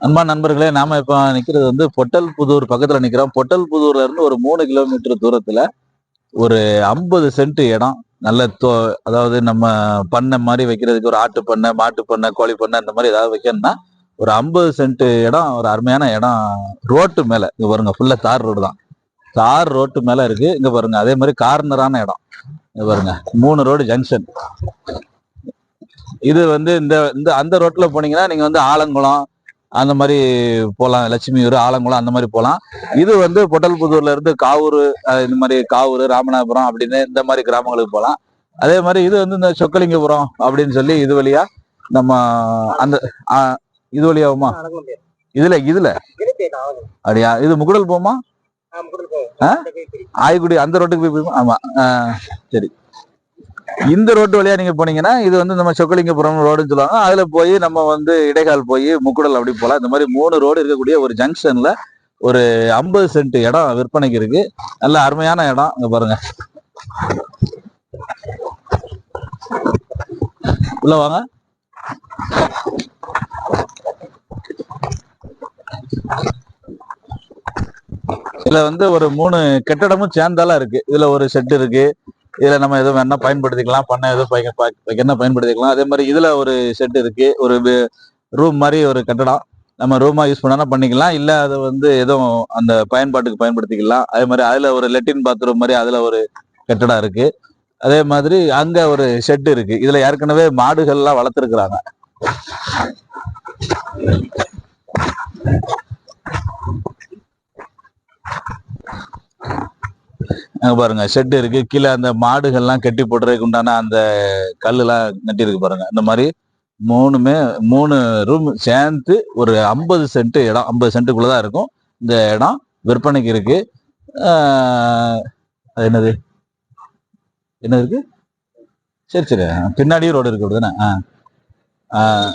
அன்பா நண்பர்களே நாம இப்ப நிக்கிறது வந்து பொட்டல் புதூர் பக்கத்துல நிக்கிறோம். பொட்டல் புதூர்ல இருந்து ஒரு மூணு கிலோமீட்டர் தூரத்துல ஒரு ஐம்பது சென்ட் இடம். நல்ல தோ அதாவது நம்ம பண்ணை மாதிரி வைக்கிறதுக்கு ஒரு ஆட்டு பண்ணை மாட்டு பண்ணை கோழி பண்ணை இந்த மாதிரி ஏதாவது வைக்கணும்னா ஒரு ஐம்பது சென்ட் இடம் ஒரு அருமையான இடம் ரோட்டு மேல. இங்க பாருங்க ஃபுல்லா தார் ரோடு தான். தார் ரோட்டு மேல இருக்கு. இங்க பாருங்க அதே மாதிரி கார்னரான இடம். இங்க பாருங்க மூணு ரோடு ஜங்ஷன் இது வந்து இந்த இந்த அந்த ரோட்ல போனீங்கன்னா நீங்க வந்து ஆலங்குளம் அந்த மாதிரி போகலாம் லட்சுமியூர் ஆலங்குளம் அந்த மாதிரி போகலாம் இது வந்து பொட்டல்புதூர்ல இருந்து காவூர் இந்த மாதிரி காவூர் ராமநாதபுரம் அப்படின்னு இந்த மாதிரி கிராமங்களுக்கு போகலாம் அதே மாதிரி இது வந்து இந்த சொக்கலிங்கபுரம் அப்படின்னு சொல்லி இது வழியா நம்ம அந்த இது வழியாகுமா இதுல இதுல? அப்படியா? இது முகுடல் போமா? ஆய்குடி அந்த ரோட்டுக்கு போய் போய் ஆமா சரி. இந்த ரோட்டு வழியா நீங்க போனீங்கன்னா இது வந்து நம்ம சொக்கலிங்கபுரம் ரோடுன்னு சொல்லுவாங்க. அதுல போய் நம்ம வந்து இடைக்கால் போய் முக்குடல் அப்படி போகலாம் இந்த மாதிரி மூணு ரோடு இருக்கக்கூடிய ஒரு ஜங்ஷன்ல ஒரு ஐம்பது சென்ட் இடம் விற்பனைக்கு இருக்கு. நல்ல அருமையான இடம். இங்க பாருங்க. உள்ள வாங்க. இதுல வந்து ஒரு மூணு கட்டடமும் சேர்ந்தாலாம் இருக்கு. இதுல ஒரு செட் இருக்கு. இதுல நம்ம எதுவும் வேணா பயன்படுத்திக்கலாம் பண்ண எதுவும் என்ன பயன்படுத்திக்கலாம். அதே மாதிரி இதுல ஒரு செட் இருக்கு. ஒரு ரூம் மாதிரி ஒரு கட்டடம். நம்ம ரூமா யூஸ் பண்ணா பண்ணிக்கலாம். இல்ல அது வந்து எதுவும் அந்த பயன்பாட்டுக்கு பயன்படுத்திக்கலாம். அதே மாதிரி அதுல ஒரு லெட்டின் பாத்ரூம் மாதிரி அதுல ஒரு கட்டடம் இருக்கு. அதே மாதிரி அங்க ஒரு ஷெட் இருக்கு. இதுல ஏற்கனவே மாடுகள்லாம் வளர்த்துருக்குறாங்க. பாருங்க ஷெட் இருக்கு. கீழே அந்த மாடுகள்லாம் கட்டி போடுறதுக்கு உண்டான அந்த கல்லுலாம் கட்டி இருக்கு பாருங்க. இந்த மாதிரி மூணுமே மூணு ரூம் சேர்ந்து ஒரு ஐம்பது சென்ட் இடம் ஐம்பது சென்ட்டுக்குள்ளதான் இருக்கும். இந்த இடம் விற்பனைக்கு இருக்கு. அது என்னது? என்ன இருக்கு? சரி சரி. பின்னாடியும் ரோடு இருக்கு அப்படிதானே? ஆ.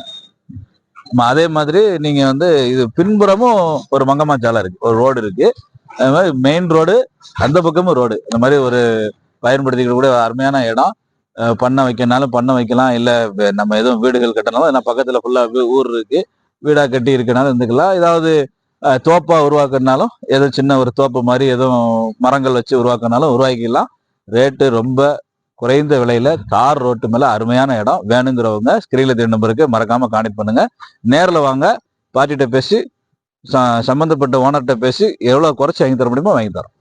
அதே மாதிரி நீங்க வந்து இது பின்புறமும் ஒரு மங்கம்மா சாலை இருக்கு. ஒரு ரோடு இருக்கு. அது மாதிரி மெயின் ரோடு அந்த பக்கமும் ரோடு இந்த மாதிரி ஒரு பயன்படுத்திக்கிற கூட அருமையான இடம். பண்ண பண்ணை வைக்கனாலும் பண்ணை வைக்கலாம். இல்லை நம்ம எதுவும் வீடுகள் கட்டணாலும் ஏன்னா பக்கத்தில் ஃபுல்லாக ஊர் இருக்கு. வீடாக கட்டி இருக்கனாலும் இருந்துக்கலாம். ஏதாவது தோப்பா உருவாக்குனாலும் ஏதோ சின்ன ஒரு தோப்பு மாதிரி எதுவும் மரங்கள் வச்சு உருவாக்குனாலும் உருவாக்கிக்கலாம். ரேட்டு ரொம்ப குறைந்த விலையில தார் ரோட்டு மேல அருமையான இடம். வேணுங்கிறவங்க ஸ்கிரீன்ல தேடி நம்பருக்கு மறக்காம கான்டெக்ட் பண்ணுங்க. நேரில் வாங்க. பார்ட்டிகிட்ட பேசி சம்மந்தப்பட்ட ஓனர்கிட்ட பேசி எவ்வளோ குறைச்சி வாங்கி தர முடியுமோ வாங்கி தரோம்.